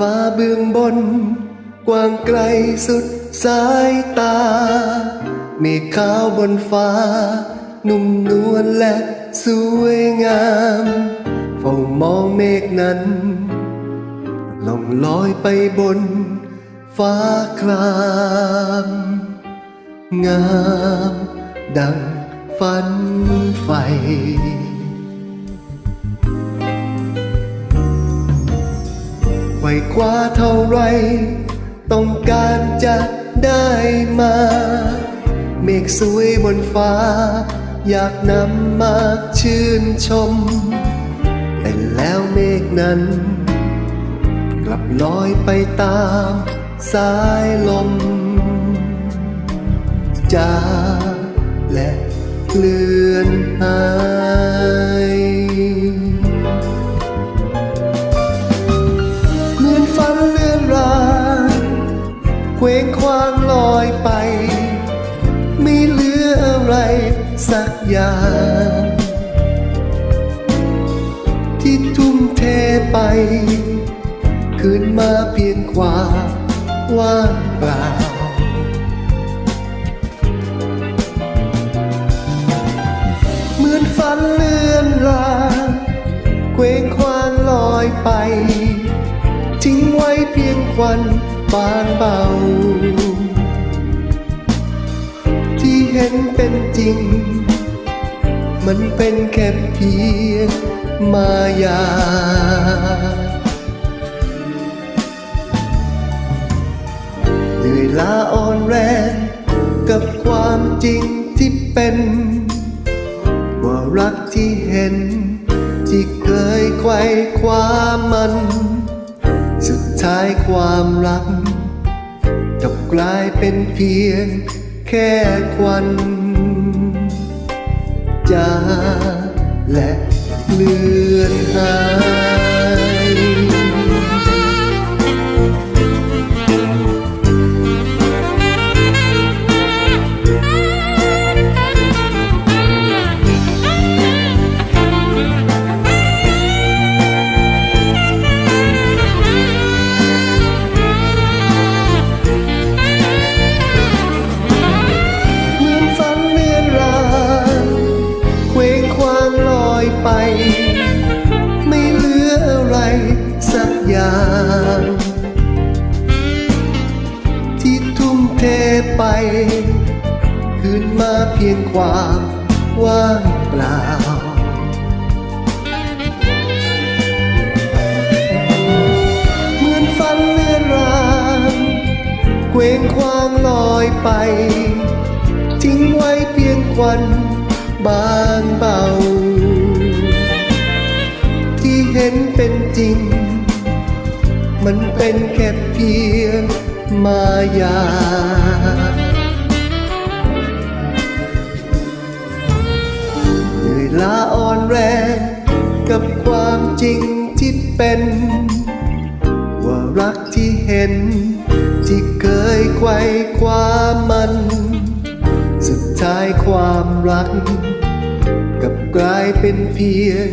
ฟ้าเบื้องบน กว้างไกลสุดสายตา เมฆขาวบนฟ้า นุ่มนวลและสวยงามเฝ้ามองเมฆนั้นล่องลอยไปบน ฟ้าคราม งาม ดังฝันไฟ ไขว่คว้าเท่าไร ต้องการจะได้มา เมฆสวยบนฟ้า อยากนำมาชื่นชม แต่แล้วเมฆนั้น กลับลอยไปตามสายลมจางและเคลื่อนหาย สักอย่าง ที่ทุ่มเทไป คืนมาเพียงความว่างเปล่าเหมือนฝันเลื่อนลางเคว้งควางลอยไป ทิ้งไว้เพียงควันบางเบา เห็นเป็นจริง มันเป็นแค่เพียงมายา เหนื่อยล้าอ่อนแรงกับความจริงที่เป็น ว่ารักที่เห็น ที่เคยไขว้คว้ามัน สุดท้ายความรักกลับกลายเป็นเพียง แค่ควันจาและเลือนหา ความว่างเปล่า เหมือนฝันเลื่อนรางเคว้งควางลอยไป ทิ้งไว้เพียงควันบางเบา ที่เห็นเป็นจริง มันเป็นแค่เพียงมายา เป็น ว่ารักที่เห็น ที่เคยไขว้คว้ามัน สุดท้ายความรัก กับกลายเป็นเพียง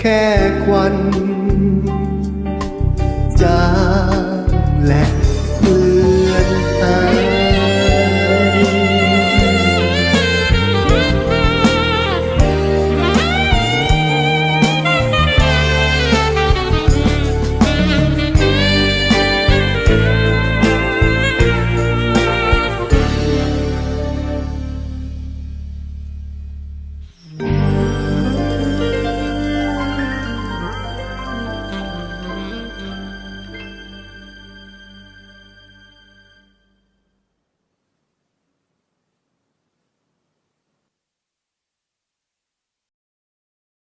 แค่ควันจางและ